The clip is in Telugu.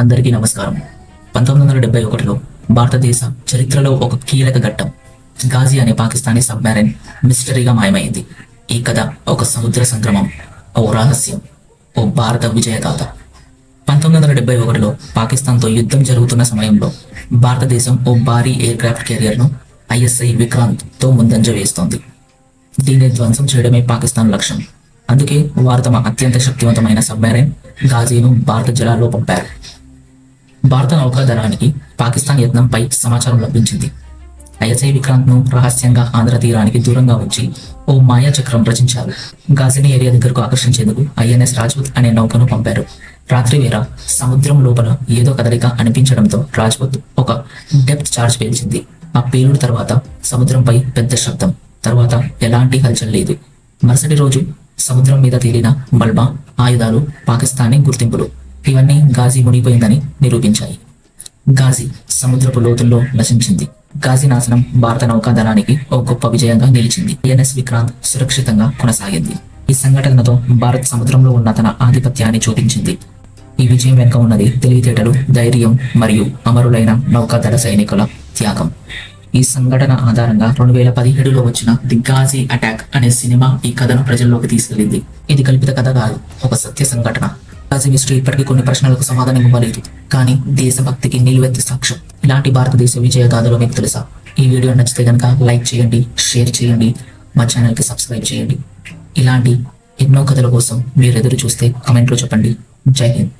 అందరికీ నమస్కారం. పంతొమ్మిది వందల డెబ్బై ఒకటిలో భారతదేశ చరిత్రలో ఒక కీలక ఘట్టం గాజీ అనే పాకిస్తానీ సబ్మెరైన్ మిస్టరీగా మాయమైంది. ఈ కథ ఒక సముద్ర సంక్రమం ఓ రహస్యం ఓ భారత విజయగాథ. పంతొమ్మిది వందల డెబ్బై ఒకటిలో పాకిస్తాన్తో యుద్ధం జరుగుతున్న సమయంలో భారతదేశం ఓ భారీ ఎయిర్ క్రాఫ్ట్ కెరియర్ను ఐఎస్ఐ విక్రాంత్తో ముందంజ వేస్తోంది. దీన్ని ధ్వంసం చేయడమే పాకిస్తాన్ లక్ష్యం. అందుకే వారు తమ అత్యంత శక్తివంతమైన సబ్మెరైన్ గాజీను భారత జలాల్లో పంపారు భారత నౌకాదళానికి పాకిస్తాన్ యత్నంపై సమాచారం లభించింది. ఐఎస్ఐ విక్రాంత్ను రహస్యంగా ఆంధ్ర తీరానికి దూరంగా ఉంచి ఓ మాయా చక్రం రచించారు. గాజిని ఏరియా దగ్గరకు ఆకర్షించేందుకు ఐఎన్ఎస్ రాజ్పుత్ అనే నౌకను పంపారు. రాత్రి వేళ సముద్రం లోపల ఏదో కదలిక అనిపించడంతో రాజ్పుత్ ఒక డెప్త్ చార్జ్ పేల్చింది. ఆ పేలుడు తర్వాత సముద్రంపై పెద్ద శబ్దం తర్వాత ఎలాంటి హల్చల్ లేదు. మరుసటి రోజు సముద్రం మీద తేలిన బల్బా ఆయుధాలు పాకిస్తానీ గుర్తింపులు ఇవన్నీ గాజీ మునిగిపోయిందని నిరూపించాయి. గాజీ సముద్రపు లోతుల్లో నశించింది. గాజీ నాశనం భారత నౌకాదళానికి ఓ గొప్ప విజయంగా నిలిచింది. ఎన్ఎస్ విక్రాంత్ సురక్షితంగా కొనసాగింది. ఈ సంఘటనతో భారత్ సముద్రంలో ఉన్న తన ఆధిపత్యాన్ని చూపించింది. ఈ విజయం వెనుక ఉన్నది తెలివితేటలు ధైర్యం మరియు అమరులైన నౌకాదళ సైనికుల త్యాగం. ఈ సంఘటన ఆధారంగా రెండు వేల పదిహేడులో వచ్చిన ది గాజీ అటాక్ అనే సినిమా ఈ కథను ప్రజల్లోకి తీసుకెళ్ళింది ఇది కల్పిత కథ కాదు ఒక సత్య సంఘటన. గాజీ ఇప్పటికీ కొన్ని ప్రశ్నలకు సమాధానం ఇవ్వలేదు. కానీ దేశభక్తికి నిలువెత్తి సాక్ష్యం. ఇలాంటి భారతదేశ విజయ గాథలో మీకు తెలుసా? ఈ వీడియో నచ్చితే కనుక లైక్ చేయండి షేర్ చేయండి మా ఛానల్కి సబ్స్క్రైబ్ చేయండి. ఇలాంటి ఎన్నో కథల కోసం మీరు ఎదురు చూస్తే కమెంట్లో చెప్పండి. జై హింద్.